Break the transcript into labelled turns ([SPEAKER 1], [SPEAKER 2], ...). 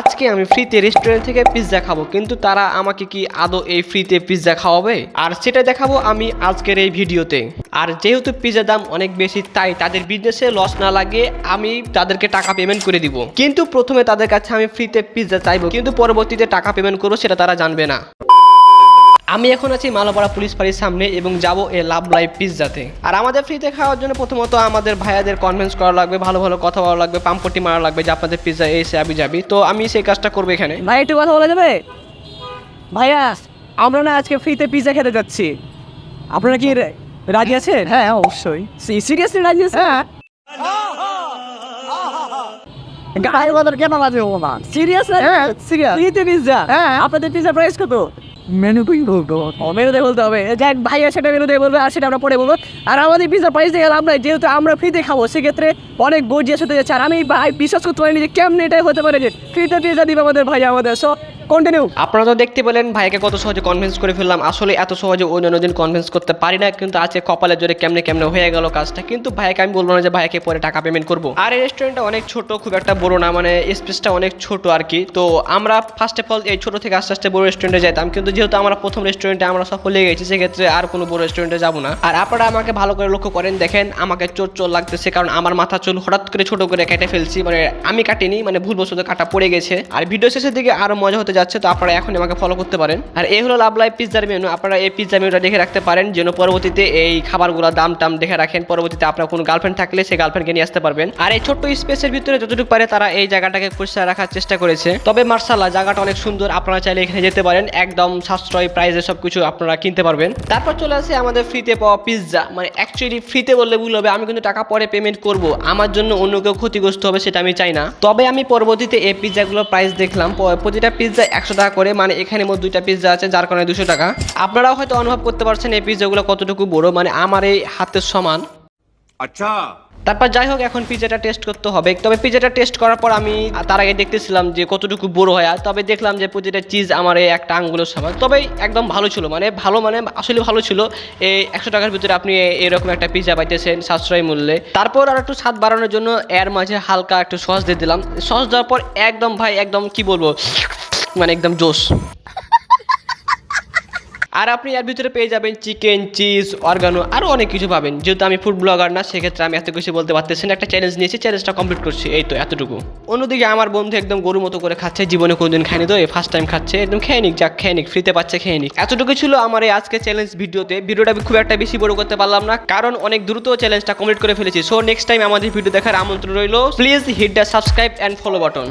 [SPEAKER 1] আজকে আমি ফ্রিতে রেস্টুরেন্ট থেকে পিৎজা খাব, কিন্তু তারা আমাকে কি আদৌ এই ফ্রিতে পিৎজা খাওয়াবে? আর সেটা দেখাবো আমি আজকের এই ভিডিওতে। আর যেহেতু পিৎজার দাম অনেক বেশি, তাই তাদের বিজনেসে লস না লাগে আমি তাদেরকে টাকা পেমেন্ট করে দিব। কিন্তু প্রথমে তাদের কাছে আমি ফ্রিতে পিৎজা চাইব, কিন্তু পরবর্তীতে টাকা পেমেন্ট করব, সেটা তারা জানবে না। আমি এখন আছি মালাপাড়া পুলিশ ফাঁড়ির সামনে এবং যাব এ লাভ লাইভ পিৎজাতে আর আমাদের ফ্রিতে খাওয়ার জন্য প্রথমত আমাদের ভাইয়াদের কনভেন্স করা লাগবে ভালো ভালো কথা বলা লাগবে পাম্পটি মারা লাগবে যে আপনাদের পিৎজা এসে আমি যাবি। তো আমি সেই কাজটা করব এখানে।
[SPEAKER 2] ভাই একটু কথা বলা যাবে? ভাইয়া আমরা না আজকে ফ্রিতে পিৎজা খেতে যাচ্ছি। আপনারা কি রাজি আছেন? হ্যাঁ অবশ্যই। সিরিয়াসলি রাজি আছেন? হ্যাঁ। গায়ে বাজার কেন রাজি হব না? সিরিয়াস হ্যাঁ সিরিয়াস ফ্রিতে পিৎজা হ্যাঁ। আপনাদের পিৎজা প্রাইস কত? মেনুতেই বলতো ও, মেনুতে বলতে হবে। যাক, ভাইয়া সেটা মেনুতে বলবে, আর সেটা আমরা পরে বলব। আর আমাদের পিজার প্রাইস দিয়ে নাই, যেহেতু আমরা ফ্রিতে খাব, সেক্ষেত্রে অনেক গর্জিয়াস হতে যাচ্ছে। আর আমি ভাই, বিশ্বাস করতে পারিনি যে কেমন এটাই হতে পারে যে ফ্রিতে পিজা দিবে আমাদের ভাই আমাদের। সো কন্টিনিউ
[SPEAKER 1] আপনারা তো দেখতে পেলেন ভাইকে কত সহজে কনভিন্স করে ফেললাম। আসলে এত সহজে অন্যান্য দিন কনভিন্স করতে পারি না, কিন্তু আজকে কপালের জোরে কেমনে কেমনে হয়ে গেল কাজটা, কিন্তু ভাইকে আমি বলব না যে ভাইকে পরে টাকা পেমেন্ট করব। আর এই রেস্টুরেন্টটা অনেক ছোট, খুব একটা বড় না মানে স্পেসটা অনেক ছোট আর কি তো আমরা ফার্স্ট অফ অল এই ছোট থেকে আস্তে আস্তে বড় রেস্টুরেন্টে যেতাম কিন্তু যেহেতু আমরা প্রথম রেস্টুরেন্টে আমরা সফল হয়ে গেছি, সেক্ষেত্রে আর কোনো বড় রেস্টুরেন্টে যাব না। আর আপনারা আমাকে ভালো করে লক্ষ্য করেন, দেখেন আমাকে চোর চোর লাগতেছে, কারণ আমার মাথা চুল হঠাৎ করে ছোট করে কেটে ফেলছি মানে আমি কাটিনি মানে ভুলবশত কাটা পড়ে গেছে। আর ভিডিও শেষের দিকে আরও মজা হতে যাচ্ছে, তো আপনারা এখন আমাকে ফলো করতে পারেন। আর এই হলো লাভ লাইভ পিৎজার মেনু আপনারা এই পিৎজা মেনুটা দেখে রাখতে পারেন, যেন পরবর্তীতে এই খাবারগুলোর দাম টাম দেখে রাখেন। পরবর্তীতে আপনার কোনো গার্লফ্রেন্ড থাকলে সেই গার্লফ্রেন্ডকে নিয়ে আসতে পারবেন। আর এই ছোট্ট স্পেসের ভিতরে যতটুকু পারে তারা এই জায়গাটাকে পরিষ্কার রাখার চেষ্টা করেছে। তবে মার্শাল্লাহ, জায়গাটা অনেক সুন্দর। আপনারা চাইলে এখানে যেতে পারেন। একদম সাশ্রয় প্রাইসে সব কিছু আপনারা কিনতে পারবেন। তারপর চলে আসে আমাদের ফ্রিতে পাওয়া পিৎজা মানে অ্যাকচুয়ালি ফ্রিতে বললে ভুল হবে, আমি কিন্তু টাকা পরে পেমেন্ট করব। আমার জন্য অন্য কেউ ক্ষতিগ্রস্ত হবে, সেটা আমি চাই না। তবে আমি পরবর্তীতে এই পিৎজাগুলোর প্রাইস দেখলাম। প্রতিটা পিৎজা একশো টাকা করে মানে এখানে মোট দুইটা পিজ্জা আছে যার কারণে দুশো টাকা। আপনারাও হয়তো অনুভব করতে পারছেন এই পিজ্জাগুলো কতটুকু বড় মানে আমার এই হাতের সমান।
[SPEAKER 3] আচ্ছা।
[SPEAKER 1] তারপর যাই হোক এখন পিজাটা টেস্ট করতে হবে। তবে পিজাটা টেস্ট করার পর আমি তার আগে দেখতেছিলাম যে কতটুকু বড় হয় তবে দেখলাম যে প্রতিটা চিজ আমার এই একটা আঙ্গুলের সমান। তবে একদম ভালো ছিল মানে ভালো মানে আসলে ভালো ছিল। এই একশো টাকার ভিতরে আপনি এরকম একটা পিজা পাইতেছেন সাশ্রয় মূল্যে। তারপর আর একটু স্বাদ বাড়ানোর জন্য এর মাঝে হালকা একটু সস দিয়ে দিলাম। সস দেওয়ার পর একদম ভাই একদম কি বলব মানে একদম জোশ। আর আপনি এর ভিতরে পেয়ে যাবেন চিকেন, চিজ, অর্গানো আরও অনেক কিছু পাবেন। যেহেতু আমি ফুড ব্লগার না, সেক্ষেত্রে আমি এত কিছু বলতে পারতেছি না। একটা চ্যালেঞ্জ নিয়েছি চ্যালেঞ্জটা কমপ্লিট করছি। এই তো, এতটুকু। অন্যদিকে আমার বন্ধু একদম গরুর মতো করে খাচ্ছে, জীবনে কোনোদিন খায়নি তো, এই ফার্স্ট টাইম খাচ্ছে। একদম খেয়ে নিক, যাক, খেয়ে নিক ফ্রিতে পাচ্ছে, খেয়ে নিক। এতটুকু ছিল আমার এই আজকে চ্যালেঞ্জ ভিডিওতে। ভিডিওটা আমি খুব একটা বেশি বড় করতে পারলাম না, কারণ অনেক দ্রুত চ্যালেঞ্জটা কমপ্লিট করে ফেলেছি। সো নেক্সট টাইম আমাদের ভিডিও দেখার আমন্ত্রণ রইল। Please hit the subscribe and follow button